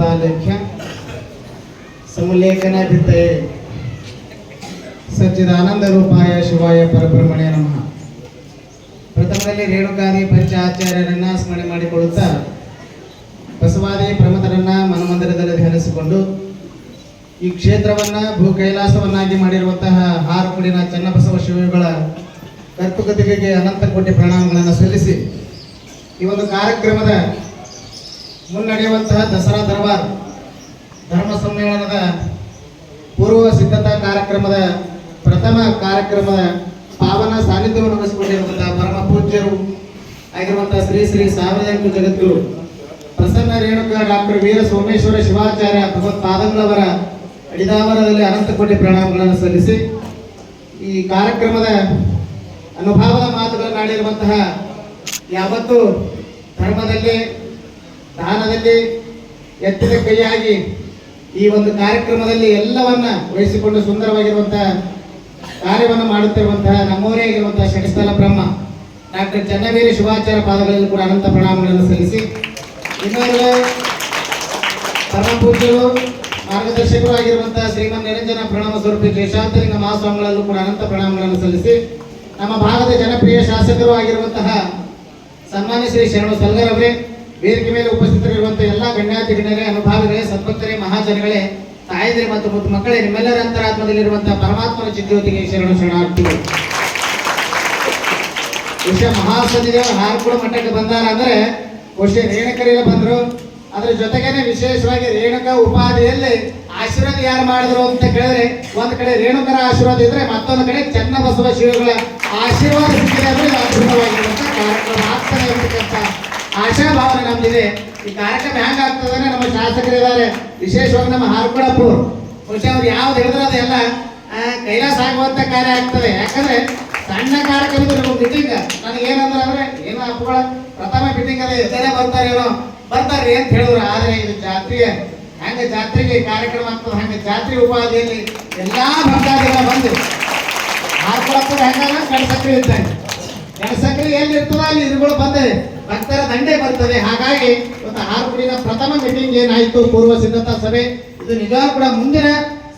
ಪದಾಲೇಖ್ಯ ಸಮುಲ್ಲೇಖನ ಭಿತ್ತಯೇ ಸಚ್ಚಿದಾನಂದ ರೂಪಾಯ ಶಿವಾಯ ಪರಬ್ರಹ್ಮಣ್ಯ ನಮಃ. ಪ್ರಥಮದಲ್ಲಿ ರೇಣುಕಾದಿ ಪಂಚ ಆಚಾರ್ಯರನ್ನ ಸ್ಮರಣೆ ಮಾಡಿಕೊಳ್ಳುತ್ತಾ ಬಸವಾದಿ ಪ್ರಮತರನ್ನ ಮನಮಂದಿರದಲ್ಲಿ ಧ್ಯಾನಿಸಿಕೊಂಡು ಈ ಕ್ಷೇತ್ರವನ್ನ ಭೂ ಕೈಲಾಸವನ್ನಾಗಿ ಮಾಡಿರುವಂತಹ ಹಾರಕುಡಿನ ಚನ್ನಬಸವ ಶಿವಗಳ ಕರ್ತುಕತೆಗೆ ಅನಂತ ಕೋಟಿ ಪ್ರಣಾಮಗಳನ್ನು ಸಲ್ಲಿಸಿ ಈ ಒಂದು ಕಾರ್ಯಕ್ರಮದ ಮುನ್ನಡೆಯುವಂತಹ ದಸರಾ ದರ್ಬಾರ್, ಧರ್ಮ ಸಮ್ಮೇಳನದ ಪೂರ್ವ ಸಿದ್ಧತಾ ಕಾರ್ಯಕ್ರಮದ ಪ್ರಥಮ ಕಾರ್ಯಕ್ರಮದ ಪಾವನ ಸಾನ್ನಿಧ್ಯವನ್ನು ವಹಿಸಿಕೊಂಡಿರುವಂತಹ ಪರಮ ಪೂಜ್ಯರು ಆಗಿರುವಂತಹ ಶ್ರೀ ಶ್ರೀ ಸಾರ್ವಜನಿಕ ಜಗದ್ಗುರು ಪ್ರಸನ್ನ ರೇಣುಕ ಡಾಕ್ಟರ್ ವೀರ ಸೋಮೇಶ್ವರ ಶಿವಾಚಾರ್ಯ ಭಗವತ್ ಪಾದಂಗಳವರ ಅಡಿದಾವರದಲ್ಲಿ ಅನಂತ ಕೋಟಿ ಪ್ರಣಾಮಗಳನ್ನು ಸಲ್ಲಿಸಿ, ಈ ಕಾರ್ಯಕ್ರಮದ ಅನುಭವದ ಮಾತುಗಳನ್ನು ಆಡಿರುವಂತಹ ಯಾವತ್ತು ಧರ್ಮದಲ್ಲಿ ದಾನದಲ್ಲಿ ಎತ್ತಿದ ಕೈಯಾಗಿ ಈ ಒಂದು ಕಾರ್ಯಕ್ರಮದಲ್ಲಿ ಎಲ್ಲವನ್ನ ವಹಿಸಿಕೊಂಡು ಸುಂದರವಾಗಿರುವಂತಹ ಕಾರ್ಯವನ್ನು ಮಾಡುತ್ತಿರುವಂತಹ ನಮ್ಮವರೇ ಆಗಿರುವಂತಹ ಶಕಸ್ಥಲ ಬ್ರಹ್ಮ ಡಾಕ್ಟರ್ ಚನ್ನವೇರಿ ಶುಭಾಚಾರ ಪಾದಗಳಲ್ಲಿ ಕೂಡ ಅನಂತ ಪ್ರಣಾಮಗಳನ್ನು ಸಲ್ಲಿಸಿ. ಇನ್ನೊಂದು ಪರಮ ಪೂಜ್ಯರು ಮಾರ್ಗದರ್ಶಕರು ಆಗಿರುವಂತಹ ಶ್ರೀಮನ್ ನಿರಂಜನ ಪ್ರಣಾಮ ಸ್ವರೂಪಿ ಶೇಷಾಂತಲಿಂಗ ಮಹಾಸ್ವಾಮಿಗಳಲ್ಲೂ ಕೂಡ ಅನಂತ ಪ್ರಣಾಮಗಳನ್ನು ಸಲ್ಲಿಸಿ. ನಮ್ಮ ಭಾಗದ ಜನಪ್ರಿಯ ಶಾಸಕರು ಆಗಿರುವಂತಹ ಸನ್ಮಾನ್ಯ ಶ್ರೀ ಶರಣು ಸಲ್ಗರ್ ಅವರೇ ವೇದಿಕೆ ಮೇಲೆ ಉಪಸ್ಥಿತರಿರುವಂತಹ ಎಲ್ಲ ಗಣ್ಯಾತಿ ಗಣ್ಯರೇ ಅನುಭಾವಿಗಳೇ, ಸದ್ಭಕ್ತರೇ, ಮಹಾಜನಗಳೇ ತಾಯಿದ್ರೆ ಮತ್ತು ಮುದ್ದು ಮಕ್ಕಳೇ, ನಿಮ್ಮೆಲ್ಲರ ಅಂತರಾತ್ಮದಲ್ಲಿರುವಂತಹ ಪರಮಾತ್ಮನ ಚಿದ್ಯೋತಿಗೆ ಶರಣು ಶರಣಾರ್ಥಿಗಳು. ವಿಷಯ ಮಹಾಸನಿದೇವರು ಹಾರ್ಕುಳ ಮಠಕ್ಕೆ ಬಂದಾರ ಅಂದ್ರೆ ವಿಷಯ ರೇಣುಕರೆಲ್ಲ ಬಂದ್ರು. ಅದ್ರ ಜೊತೆಗೇನೆ ವಿಶೇಷವಾಗಿ ರೇಣುಕ ಉಪಾಧಿಯಲ್ಲಿ ಆಶೀರ್ವಾದ ಯಾರು ಮಾಡಿದ್ರು ಅಂತ ಕೇಳಿದ್ರೆ, ಒಂದ್ ಕಡೆ ರೇಣುಕರ ಆಶೀರ್ವಾದ ಇದ್ರೆ ಮತ್ತೊಂದು ಕಡೆ ಚನ್ನಬಸವ ಶಿವಗಳ ಆಶೀರ್ವಾದ ಸಿಕ್ಕಿದೆ ಅಂದ್ರೆ ಅದ್ಭುತವಾಗಿರುವಂತಹ ಕಾರ್ಯಕ್ರಮ ಆಗ್ತಾನೆ ಇರ್ತಕ್ಕಂಥ ಆಶಾಭಾವನೆ ನಮ್ದಿದೆ ಈ ಕಾರ್ಯಕ್ರಮ ಹೆಂಗಾಗ್ತದೆ ನಮ್ಮ ಶಾಸಕರಿದ್ದಾರೆ ವಿಶೇಷವಾಗಿ ನಮ್ಮ ಹಾರ್ಕೊಳಪ್ಪು ಬಹುಶಃ ಅವ್ರು ಯಾವ್ದು ಹೇಳಿದ್ರೆ ಅದೆಲ್ಲ ಕೈಲಾಸ ಆಗುವಂತ ಕಾರ್ಯ ಆಗ್ತದೆ. ಯಾಕಂದ್ರೆ ಸಣ್ಣ ಕಾರ್ಯಕ್ರಮದ ನಮ್ಮ ಮೀಟಿಂಗ್ ನನಗೆ ಏನಂದ್ರೆ ಅಂದ್ರೆ ಏನು ಅಪ್ಪಗಳ ಪ್ರಥಮ ಮೀಟಿಂಗ್ ಅಲ್ಲಿ ಎಷ್ಟೇ ಬರ್ತಾರೇನೋ ಬರ್ತಾರೆ ಅಂತ ಹೇಳಿದ್ರು. ಆದ್ರೆ ಇದು ಜಾತ್ರೆ ಹಂಗೆ ಜಾತ್ರೆಗೆ ಕಾರ್ಯಕ್ರಮ ಆಗ್ತದೆ. ಹಂಗೆ ಜಾತ್ರೆ ಉಪಾಧಿಯಲ್ಲಿ ಎಲ್ಲಾ ಭಕ್ತಾದಿಗಳ ಬಂದು ಹಾಕೊಳಪ್ಪ ಹೆಂಗಲ್ಲ ಕಡಸಕ್ರಿ ಇರ್ತಾರೆ. ಕಡಸಕ್ರಿ ಎಲ್ಲಿ ಅಲ್ಲಿ ಇರುಗಳು ಬಂದೆ ಭಕ್ತರ ದಂಡೆ ಬರ್ತದೆ. ಹಾಗಾಗಿ ಇವತ್ತು ಹಾರ್ಕುಡಿನ ಪ್ರಥಮ ಮೀಟಿಂಗ್ ಏನಾಯಿತು? ಪೂರ್ವ ಸಿದ್ಧತಾ ಸಭೆ. ಇದು ನಿಜ ಕೂಡ ಮುಂದಿನ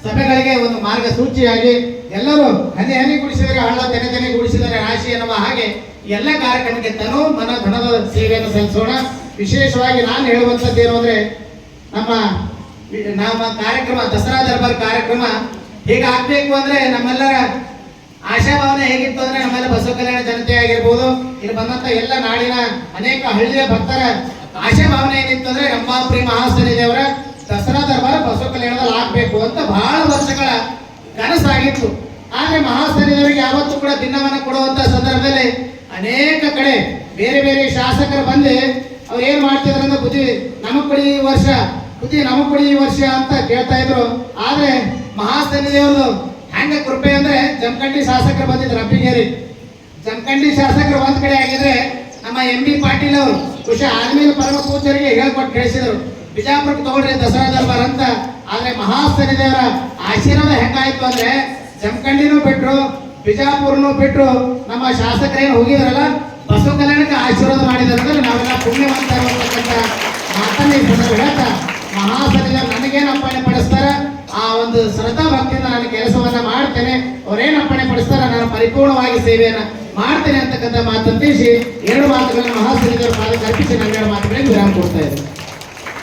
ಸಭೆಗಳಿಗೆ ಒಂದು ಮಾರ್ಗಸೂಚಿಯಾಗಿ ಎಲ್ಲರೂ ಹನಿ ಹನಿ ಗುಡಿಸಿದರೆ ಹಳ್ಳ, ತೆನೆ ತೆನೆ ಗುಡಿಸಿದರೆ ರಾಶಿ ಎನ್ನುವ ಹಾಗೆ ಎಲ್ಲ ಕಾರ್ಯಕ್ರಮಕ್ಕೆ ತನು ಮನ ಧನದ ಸೇವೆಯನ್ನು ಸಲ್ಲಿಸೋಣ. ವಿಶೇಷವಾಗಿ ನಾನು ಹೇಳುವಂಥದ್ದು ಏನು ಅಂದ್ರೆ, ನಮ್ಮ ನಮ್ಮ ಕಾರ್ಯಕ್ರಮ, ದಸರಾ ದರ್ಬಾರ್ ಕಾರ್ಯಕ್ರಮ ಹೇಗೆ ಆಗ್ಬೇಕು ಅಂದ್ರೆ ನಮ್ಮೆಲ್ಲರ ಆಶಾಭಾವನೆ ಹೇಗಿತ್ತು ಅಂದ್ರೆ ನಮ್ಮೆಲ್ಲ ಬಸವ ಕಲ್ಯಾಣ ಜನತೆ ಆಗಿರ್ಬೋದು. ಇಲ್ಲಿ ಬಂದಂತ ಎಲ್ಲ ನಾಡಿನ ಅನೇಕ ಹಳ್ಳಿಯ ಭಕ್ತರ ಆಶಾಭಾವನೆ ಏನಿತ್ತು ಅಂದ್ರೆ ರಂಭಾಪುರಿ ಮಹಾಸನಿ ದೇವರ ದಸರಾ ದರ್ಬಾರ ಬಸವ ಕಲ್ಯಾಣದಲ್ಲಿ ಆಗ್ಬೇಕು ಅಂತ ಬಹಳ ವರ್ಷಗಳ ಕನಸಾಗಿತ್ತು. ಆದ್ರೆ ಮಹಾಸನಿ ದೇವರಿಗೆ ಯಾವತ್ತೂ ಕೂಡ ದಿನವನ್ನ ಕೊಡುವಂತ ಸಂದರ್ಭದಲ್ಲಿ ಅನೇಕ ಕಡೆ ಬೇರೆ ಬೇರೆ ಶಾಸಕರು ಬಂದು ಅವ್ರು ಏನ್ ಮಾಡ್ತಿದ್ರು ಅಂದ್ರೆ ಬುದ್ಧಿ ನಮಗ್ ಕೊಡಿ ಈ ವರ್ಷ, ಬುದ್ಧಿ ನಮಗ್ ಕೊಡಿ ಈ ವರ್ಷ ಅಂತ ಕೇಳ್ತಾ ಇದ್ರು. ಆದ್ರೆ ಮಹಾಸನಿ ದೇವರು ಹೆಂಗ ಕೃಪೆ ಅಂದ್ರೆ ಜಮಖಂಡಿ ಶಾಸಕರು ಬಂದಿದ್ರು, ಅಬ್ಬಿಗೇರಿ. ಜಮಖಂಡಿ ಶಾಸಕರು ಒಂದ್ ಕಡೆ ಆಗಿದ್ರೆ ನಮ್ಮ ಎಂ ಬಿ ಪಾಟೀಲ್ ಅವರು ಖುಷಿ ಆದ್ಮೇಲೆ ಪರಮ ಪೂಜರಿಗೆ ಹೇಳ್ಕೊಟ್ಟು ಕಳಿಸಿದ್ರು. ಬಿಜಾಪುರಕ್ಕೆ ತಗೊಳ್ರಿ ದಸರಾ ದರ್ಬಾರ್ ಅಂತ. ಆದ್ರೆ ಮಹಾಸ್ತನಿ ದೇವರ ಆಶೀರ್ವಾದ ಹೆಂಗಾಯ್ತು ಅಂದ್ರೆ ಜಮಖಂಡಿನೂ ಬಿಟ್ರು, ಬಿಜಾಪುರನು ಬಿಟ್ರು, ನಮ್ಮ ಶಾಸಕರೇನು ಹೋಗಿದ್ರಲ್ಲ ಬಸವ ಕಲ್ಯಾಣಕ್ಕೆ ಆಶೀರ್ವಾದ ಅಂದ್ರೆ ನಾವೆಲ್ಲ ಪುಣ್ಯವಂತ ಮಾತನ್ನ ಹೇಳ್ತಾ ಮಹಾಸನಿ ದೇವರು ನನಗೇನು ಅಪ್ಪಣೆ ಪಡಿಸ್ತಾರ? ಆ ಒಂದು ಶ್ರದ್ಧಾ ಭಕ್ತಿಯಿಂದ ನಾನು ಕೆಲಸವನ್ನ ಮಾಡ್ತೇನೆ. ಅವ್ರೇನು ಅಪ್ಪಣೆ ಪಡಿಸ್ತಾರ ನಾನು ಪರಿಪೂರ್ಣವಾಗಿ ಸೇವೆಯನ್ನ ಮಾಡ್ತೇನೆ ಅಂತಕ್ಕಂಥ ಮಾತನ್ನು ತಿಳಿಸಿ ಎರಡು ಮಾತುಗಳನ್ನು ಮಹಾಸನಿ ಮಾತು ಅರ್ಪಿಸಿ ನನ್ನ ಎರಡು ಮಾತುಗಳಿಗೆ ವಿರಾಮ ಕೊಡ್ತಾ ಇದ್ದೇನೆ